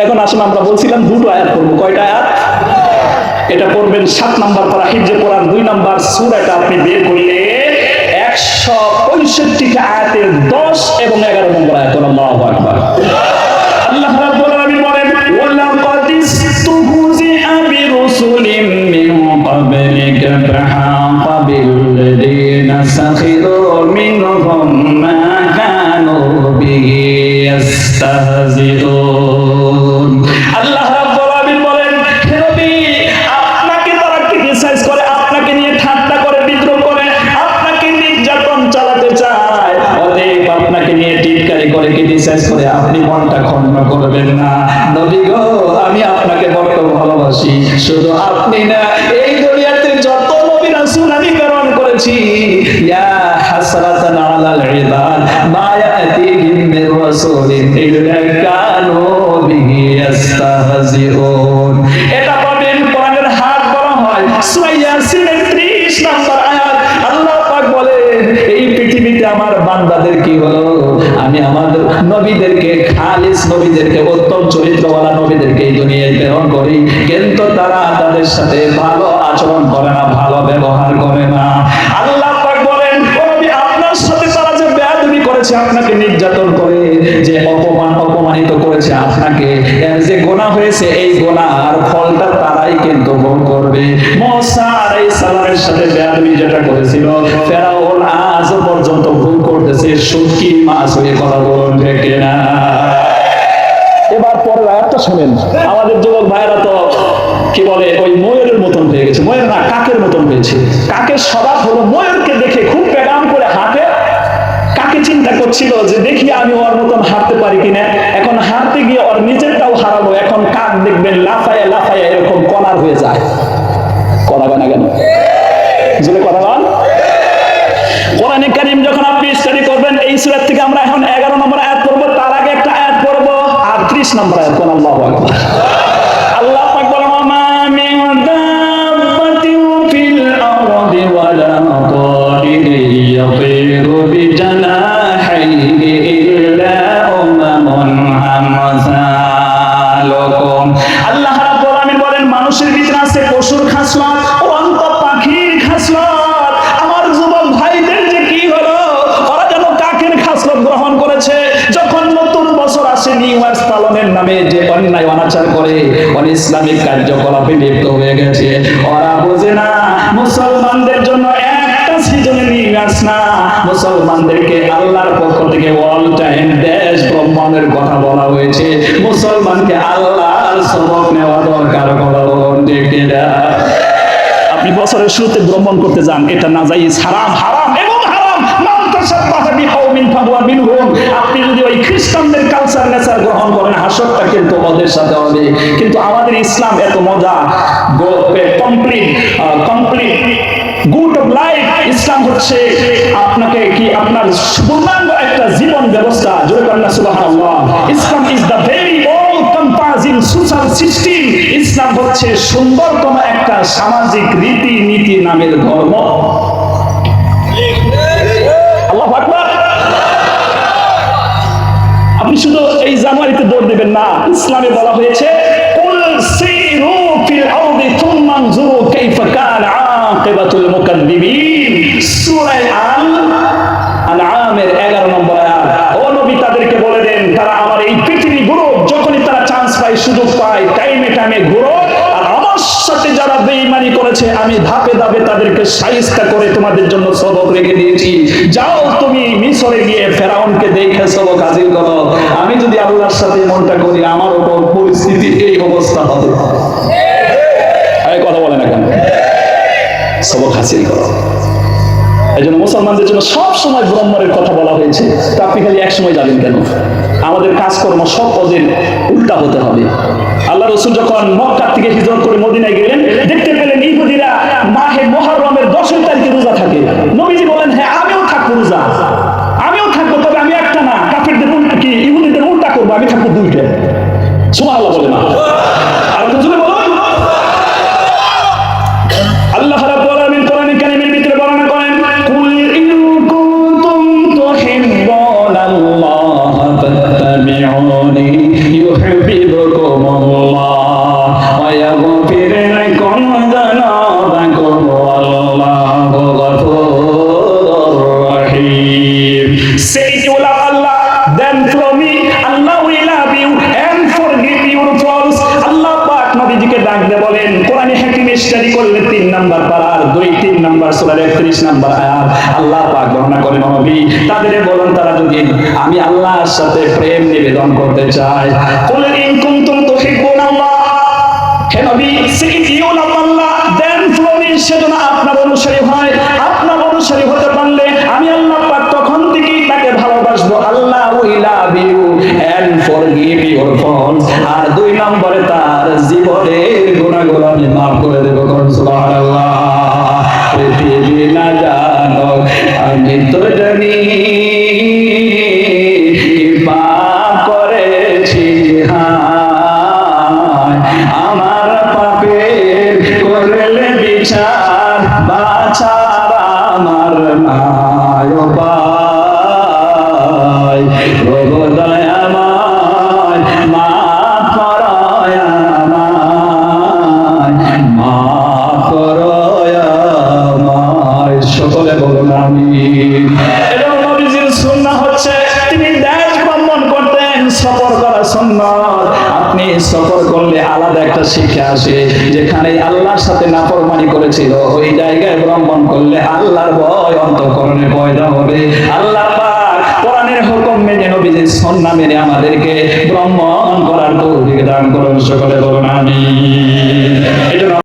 এখন আসুন আমরা বলছিলাম দুটো আয়াত পড়ব। কয়টা আয়াত? এটা পড়বেন সাত নাম্বার পড়া হিজে পড়ার দুই নাম্বার সুর এটা আপনি বের করলে একশো পঁয়ষট্টিটা আয়াতের দশ এবং এগারো নম্বর আয়াত আল্লাহ আকবার। আল্লাহ রাব্বুল মিন মা করবেন না। নবী গো, আমি আপনাকে বড্ড ভালোবাসি। শুধু আপনি না, এই দুনিয়াতে যত নবী রাসূল আমি প্রেরণ করেছি। ইয়া হাসরাতান আলাল ইবাদ, মা ইয়াতিহিম মির রাসূলিন ইল্লা কানু বিহি ইস্তাহজিউন এটা পাবেন, কোরআনের হাত বলা হয়। সূরা ইয়াসিনের 30 নম্বর আয়াত, আল্লাহ পাক বলেন, এই পৃথিবীতে আমার বান্দাদের কি হলো? আমি আমাদের নবীদেরকে খালিস নবীদেরকে, উত্তম চরিত্রওয়ালা নবীদেরকে এই দুনিয়ায় প্রেরণ করি। কিন্তু তারা তাদের সাথে ভালো আচরণ করে না, ভালো ব্যবহার করে না। আল্লাহ পাক বলেন আপনার সাথে তারা যে বেয়াদবি করেছে, আপনাকে নির্যাতন করে, যে অপমান অপমানিত করেছে, আপনাকে এর যে গোনা হয়েছে, এই গোনার ফলটা তারাই কিন্তু ভোগ করবে। মুসা আলাইহিস সালামের সাথে বেয়াদবি যেটা করেছিল, ফেরাউন আজ পর্যন্ত ভুল করতেছে সুটকি মাছ হয়ে কথা বলুন ঠিক না এবার পরের আয়াতটা আমাদের যুবক ভাইয়েরা তো, কি বলে, ওই ময়ূরের মতন হয়ে গেছে। ময়ূর না, কাকের মতন হয়েছে। কাকের স্বভাব হলো ময়ূরকে দেখে খুব প্যাগাম করে হাঁটে। কাকে চিন্তা করছিল যে দেখি আমি ওর মতন হাঁটতে পারি কিনা? এখন হাঁটতে গিয়ে ওর নিজেরটাও হারালো। এখন কাক দেখবেন লাফায় লাফায় এরকম কলার হয়ে যায়। করাবে না কেন? জোরে করাবান কোরআনে কারিম নম্বর আয়াত কোন আল্লাহ আকবার। আল্লাহ পাক বলেন ওমা মিন দাব্বাতিন ফিল আরদি ওয়ালা তারিরিন ইয়াতিরু বিজানাহিহি ইল্লা উমামুন আমসালুকুম আল্লাহ রাব্বুল আলামিন বলেন মানুষের ভিতরে আছে পশুর খাসলত নামে যে অন্যায় অনাচার করে অন ইসলামিক কার্যকলাপে লিপ্ত হয়ে গেছে। ওরা বোঝে না, মুসলমানদের জন্য একটা সিজনে নিউ ইয়ার্স না। মুসলমানদেরকে আল্লাহর পক্ষ থেকে অল টাইম দেশ ব্রহ্মাণ্ডের কথা বলা হয়েছে। মুসলমানকে আল্লাহর সবক নেওয়া দরকার বলুন ঠিক না আপনি বছরের শুরুতে ভ্রমণ করতে যান, এটা না যাই হারাম হারাম এবং হারাম। আপনি যদি ওই খ্রিস্টানদের গ্রহণ করেন হাসরটা কিন্তু ওদের সাথে হবে। কিন্তু আমাদের ইসলাম এত মজা complete complete good of life Islam হচ্ছে আপনাকে কি, আপনার পূর্ণাঙ্গ একটা জীবন ব্যবস্থা। জোরে সুবহানাল্লাহ। Islam is the very composing social system Islam হচ্ছে সুন্দরতম একটা সামাজিক রীতি নীতি নামের ধর্ম। ইসলামে বলা হয়েছে কুল সিরু ফিল আরদি থুম্মা আনজুরু কাইফা কানা আকিবাতুল মুকাদ্দিবিন করেছে আমি ধাপে ধাপে তাদেরকে সাইস্তা করে তোমাদের জন্য সবক রেখে দিয়েছি। যাও তুমি মিশরে গিয়ে ফেরাউনকে দেখে সবক হাজির করো। আমি যদি আল্লাহর সাথে মনটা করি, আমার উপর পরিস্থিতি এই অবস্থা হবে। কথা বলে না কেন? সবক হাসিল করো। এই জন্য মুসলমানদের জন্য সব সময় কথা বলা হয়েছে। তো আপনি খালি এক সময় যাবেন কেন? আমাদের কাজকর্ম সব ওদের উল্টা হতে হবে। আল্লাহ রসুল যখন মক্কা থেকে হিজরত করে মদিনায় গেলেন, দেখতে মাহে মহরমের স্টাডি করলে তিন নাম্বার পারার দুই, তিন নাম্বার সূরার 31 নাম্বার আয়াত। আল্লাহ পাক করেন নবী, তাদের বলেন তারা যদি আমি আল্লাহর সাথে প্রেম নিবেদন করতে চাই কুল ইন কুনতুম তুহিব্বুনাল্লাহ। হে নবী আর দুই নম্বরে তার জীবনের গুণাগুলো আমি মাফ করে দেব কোন সুবহানাল্লাহ। পৃথিবী না জানো, আমি তো জানি। আপনি সফর করলে আলাদা একটা শিক্ষা আসে, যেখানে আল্লাহর সাথে নাফরমানি করেছিল। ওই জায়গায় ভ্রমণ করলে আল্লাহর ভয় অন্তঃকরণে পয়দা হবে। আল্লাহ কোরআনের হুকুম মেনে নবীজির সন্না মেনে আমাদেরকে ভ্রমণ করার তৌফিক দান করুন, সকলে বলুন আমি